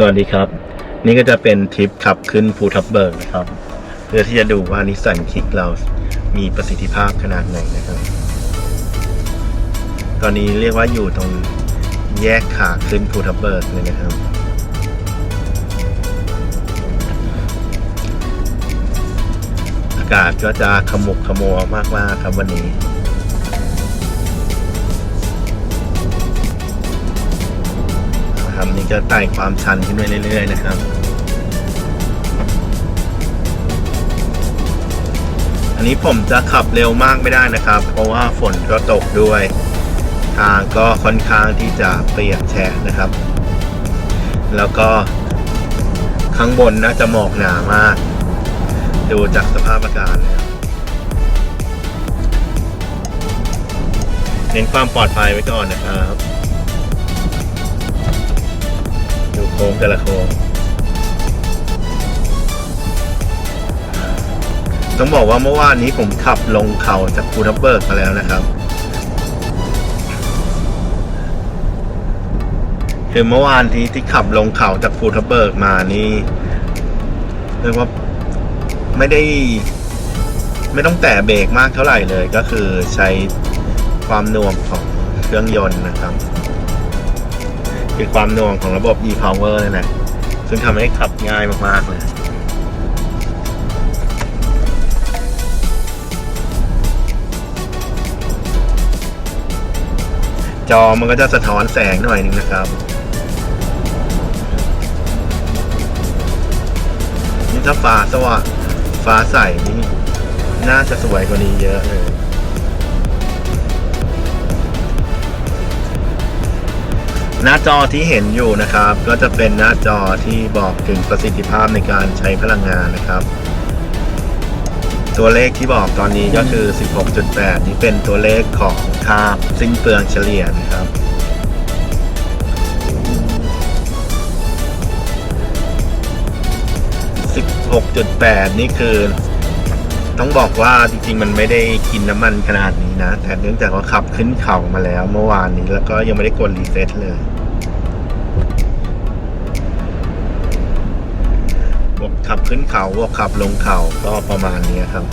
สวัสดีครับ นี่ก็จะเป็นทริปขับขึ้นภูทับเบิกนะครับ เพื่อที่จะดูว่านิสสันคิกเรามีประสิทธิภาพขนาดไหนนะครับ ตอนนี้เรียกว่าอยู่ตรงแยกขาขึ้นภูทับเบิกเลยนะครับ อากาศก็จะขมุกขมัวมากๆครับวันนี้ นะครับ นี่ก็ไต่ความชันขึ้นไปเรื่อย ๆ นะครับ อันนี้ผมจะขับเร็วมากไม่ได้นะครับ เพราะว่าฝนก็ตกด้วย ทางก็ค่อนข้างที่จะเปียกแฉะนะครับ แล้วก็ข้างบนน่าจะหมอกหนามาก ดูจากสภาพอากาศนะครับเน้นความปลอดภัยไว้ก่อนนะครับ ค้งแต่ละโค้งต้องบอกว่าเมื่อวานนี้ผมขับลงเขาจากภูทับเบิกมาแล้วนะครับ คือเมื่อวานที่ที่ขับลงเขาจากภูทับเบิกมานี่เรียกว่าไม่ได้ ไม่ต้องแตะเบรกมากเท่าไหร่เลย ก็คือใช้ความน่วงของเครื่องยนต์นะครับ คือความหน่วงของระบบ e-power นี่นแหละซึ่งทำให้ขับง่ายมาก ๆ เลยจอมันก็จะสะท้อนแสงหน่อยนึงนะครับ นี่ถ้าฟ้าสว่างฟ้าใสนี่น่าจะสวยกว่านี้เยอะเลย หน้าจอที่เห็นอยู่นะครับ ก็จะเป็นหน้าจอที่บอกถึงประสิทธิภาพในการใช้พลังงานนะครับ ตัวเลขที่บอกตอนนี้ก็คือ 16.8 นี่เป็นตัวเลขของค่าสิ้นเปลืองเฉลี่ยนะครับ16.8 นี่คือ ต้องบอกว่าจริงๆ มันไม่ได้กินน้ำมันขนาดนี้ นะ แต่เนื่องจากว่าขับขึ้นเขามาแล้ว เมื่อวานนี้แล้วก็ยังไม่ได้กดรีเซ็ตเลยบวกขับขึ้นเขาบวกขับลงเขาก็ประมาณนี้ครับ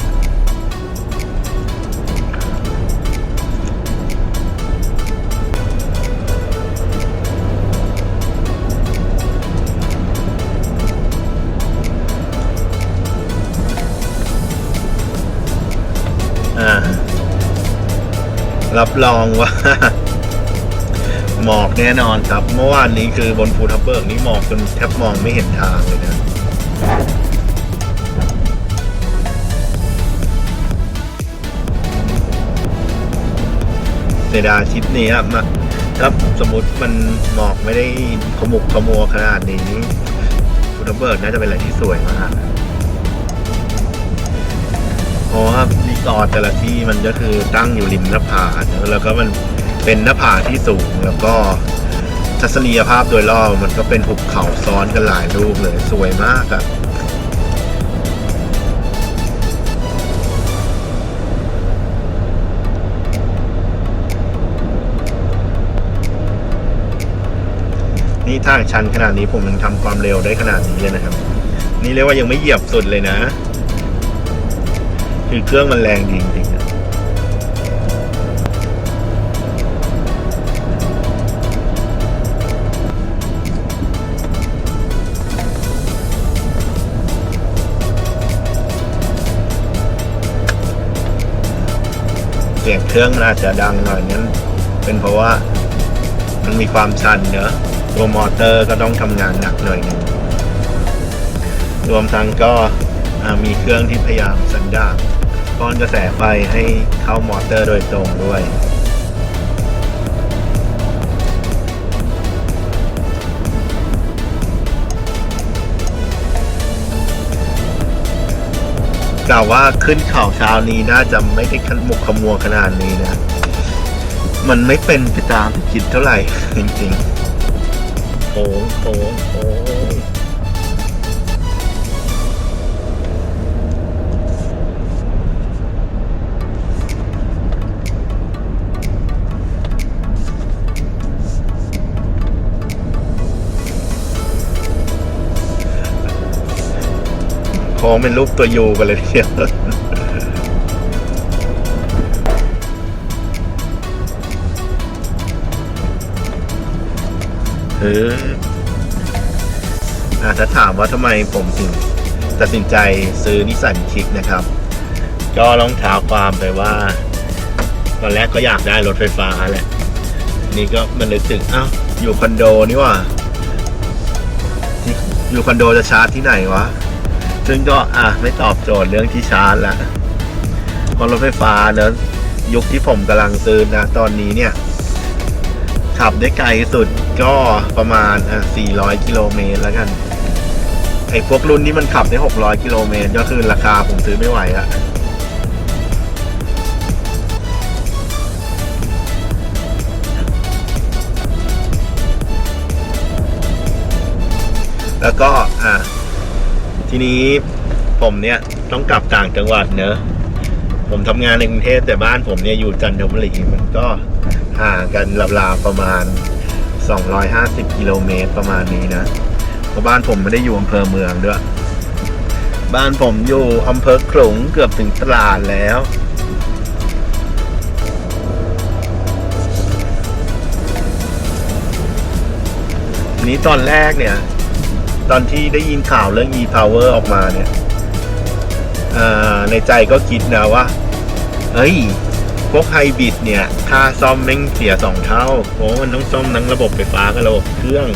รับรองว่า หมอกแน่นอนครับ เมื่อวานนี้คือบนภูทับเบิกนี้หมอกจนแทบมองไม่เห็นทางเลยนะเสียดายทริปนี้ครับมาถ้าสมมติมันหมอกไม่ได้ขมุกขมัวขนาดนี้ภูทับเบิกน่าจะเป็นอะไรที่สวยมาก ราะว่ารีสอร์ทแต่ละที่มันก็คือตั้งอยู่ริมหน้าผาแล้วก็มันเป็นหน้าผาที่สูงแล้วก็ทัศนียภาพโดยรอบมันก็เป็นหุบเขาซ้อนกันหลายรูปเลยสวยมากอะนี่ทางชันขนาดนี้ผมยังทำความเร็วได้ขนาดนี้เลยนะครับ นี่เรียกว่ายังไม่เหยียบสุดเลยนะ คือเครื่องมันแรงจริงๆเสียงเครื่องมันอาจจะดังหน่อยนั้นเป็นเพราะว่ามันมีความชันเนอะตัวมอเตอร์ก็ต้องทำงานหนักหน่อยนึงรวมทั้งก็มีเครื่องที่พยายามสันดาบ ป้อนกระแสไฟให้เข้ามอเตอร์โดยตรงด้วย กล่าวว่าขึ้นเขาเช้านี้น่าจะไม่ได้ขมุกขมัวขนาดนี้นะ มันไม่เป็นไปตามที่คิดเท่าไหร่ จริงๆโค้งโค้โค้ ค้งเป็นรูปตัวยูกันเลยทีเดียวเออถ้าถามว่าทำไมผมถึงตัดสินใจซื้อนิสสันคิกนะครับ ก็ลองเท้าความไปว่า ตอนแรกก็อยากได้รถไฟฟ้าแหละ นี่ก็มันนึกถึงอ้าวอยู่คอนโดนี่ว่าอยู่คอนโดจะชาร์จที่ไหนวะ ซึ่งก็อะไม่ตอบโจทย์เรื่องที่ชาร์จละเพราะรถไฟฟ้าเนอะยุคที่ผมกำลังซื้อนะ ตอนนี้เนี่ย ขับได้ไกลสุดก็ประมาณอะ400 กิโลเมตรแล้วกัน ไอ้พวกรุ่นนี้มันขับได้ 600 กิโลเมตรก็คือราคาผมซื้อไม่ไหวละ ทีนี้ผมเนี่ยต้องกลับต่างจังหวัดเนอะ ผมทำงานในกรุงเทพแต่บ้านผมเนี่ยอยู่จันทบุรีมันก็ห่างกันราวๆประมาณ 250 กิโลเมตรประมาณนี้นะเพราะบ้านผมไม่ได้อยู่อำเภอเมืองด้วย บ้านผมอยู่อำเภอขลุงเกือบถึงตลาดแล้วนี้ตอนแรกเนี่ย ตอนที่ได้ยินข่าวเรื่อง e-power ออกมาเนี่ยในใจก็คิดนะว่าเฮ้ย พวกไฮบริดเนี่ย ค่าซ่อมแม่งเสียสองเท่า เพราะมันต้องซ่อมทั้งระบบไฟฟ้ากับระบบเครื่อง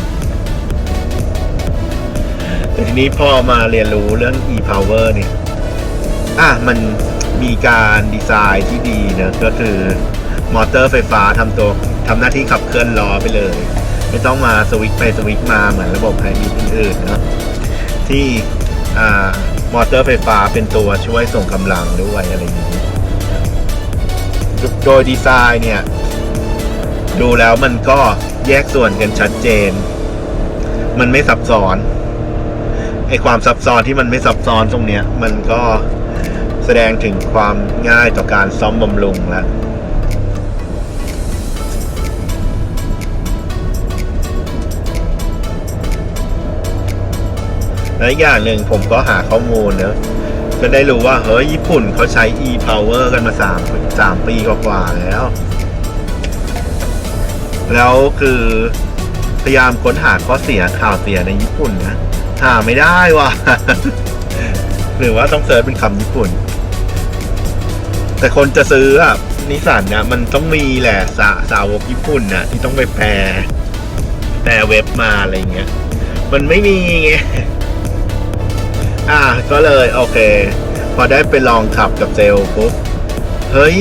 แต่ทีนี้พอมาเรียนรู้เรื่อง e-power เนี่ย อะ มันมีการดีไซน์ที่ดีนะ ก็คือมอเตอร์ไฟฟ้าทำตัวทำหน้าที่ขับเคลื่อนล้อไปเลย ไม่ต้องมาสวิตไปสวิตมาเหมือนระบบไฮบริดอื่นๆเนะที่มอเตอร์ไฟฟ้าเป็นตัวช่วยส่งกำลังด้วยอะไรอย่างนี้ โดยดีไซน์เนี่ย ดูแล้วมันก็แยกส่วนกันชัดเจน มันไม่ซับซ้อนไอความซับซ้อนที่มันไม่ซับซ้อนตรงเนี้ย มันก็แสดงถึงความง่ายต่อการซ่อมบำรุงแล้ว และอีกอย่างหนึ่งผมก็หาข้อมูลเนอะก็ได้รู้ว่า เฮ้ย ญี่ปุ่นเขาใช้ e-power กันมาสามสามปีกว่าๆแล้ว แล้วคือพยายามค้นหาข้อเสียข่าวเสียในญี่ปุ่นนะ หาไม่ได้ว่ะ หรือว่าต้องเซิร์ชเป็นคำญี่ปุ่น แต่คนจะซื้ออะนิสสันเนี่ยมันต้องมีแหละสาสาวกญี่ปุ่นน่ะที่ต้องไปแปลแปลเว็บมาอะไรเงี้ย มันไม่มีไง อะก็เลยโอเค พอได้ไปลองขับกับเซลปุ๊บเฮ้ย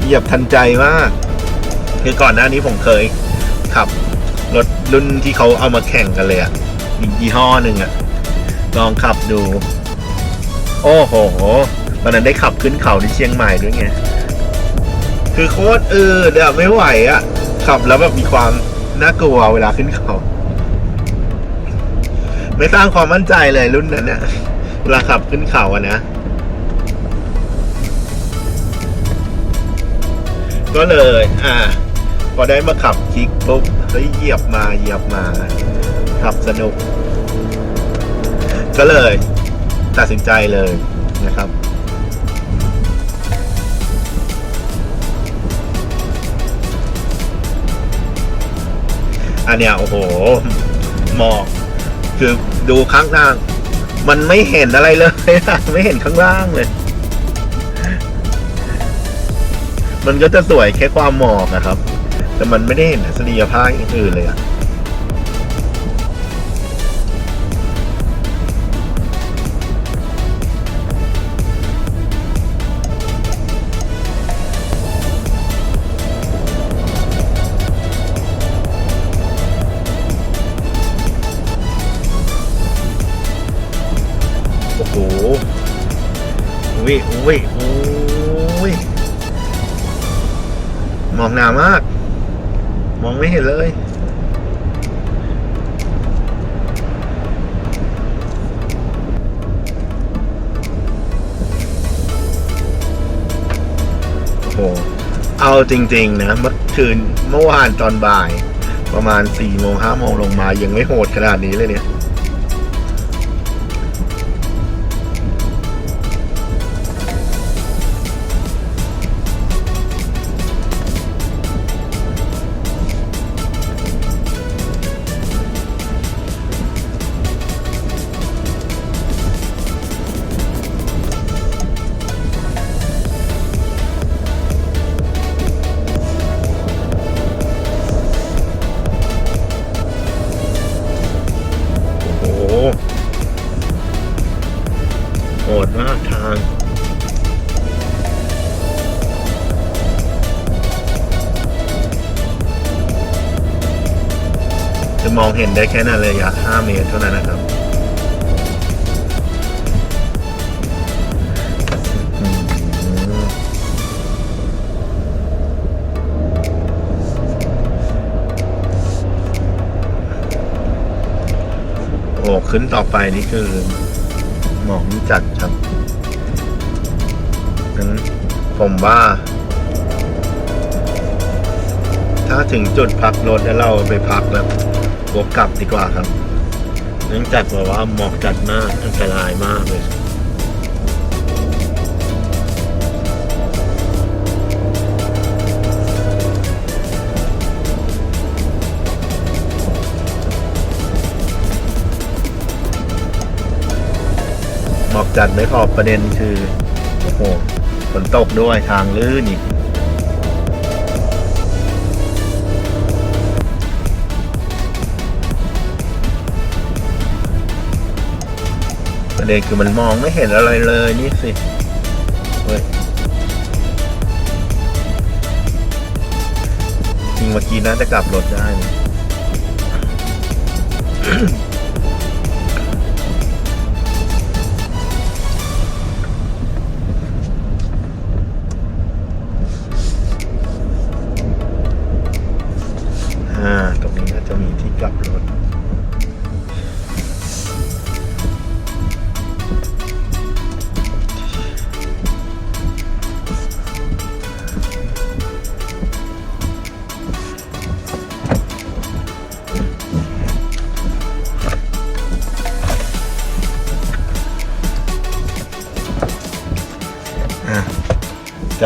เหยียบทันใจมาก คือก่อนหน้านี้ผมเคยขับรถรุ่นที่เขาเอามาแข่งกันเลยอะอีกยี่ห้อหนึ่งอะลองขับดู โอ้โหตอนนั้นได้ขับขึ้นเขาที่เชียงใหม่ด้วยไง คือโคตรอืดอะไม่ไหวอะขับแล้วแบบมีความน่ากลัวเวลาขึ้นเขา ไม่สร้างความมั่นใจเลยรุ่นนั้นเนี่ยเวลาขับขึ้นเขาอะนะ ก็เลย อ่า พอได้มาขับคลิกปุ๊บเฮ้ยเหยียบมาเหยียบมา ขับสนุก ก็เลย ตัดสินใจเลยนะครับอันเนี้ยโอ้โหหมอก คือดูข้างล่าง มันไม่เห็นอะไรเลยอะไม่เห็นข้างล่างเลย มันก็จะสวยแค่ความหมอกนะครับ แต่มันไม่ได้เห็นทัศนียภาพอื่นเลยอะ อ้ยอุ้ยอุ้ยมองหนามาก มองไม่เห็นเลย โอ้โหเอาจริง ๆ นะ เมื่อคืนเมื่อวานตอนบ่าย ประมาณสี่โมงห้าโมงลงมายังไม่โหดขนาดนี้เลยเนี่ย จะมองเห็นได้แค่นั้นเลยอยาก5เมตรเท่านั้นนะครับโอ้ขึ้นต่อไปนี่คือหมอกนี่จัดครับงั้นผมว่า ถ้าถึงจุดพักรถแล้วเราไปพักแบบ วกกลับดีกว่าครับ เนื่องจากแบบว่าหมอกจัดมากอันตรายมากเลยหมอกจัดไม่พอประเด็นคือ โอ้โหฝนตกด้วยทางลื่นอีก ประเด็นคือมันมองไม่เห็นอะไรเลยนี่สิเว้ยจริงเมื่อกี้น่าจะกลับรถได้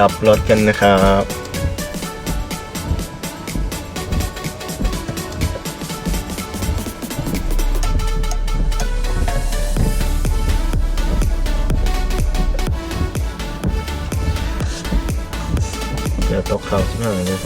กลับรถกันนะครับเดี๋ยวตกเขาใช่ไหมเนี่ย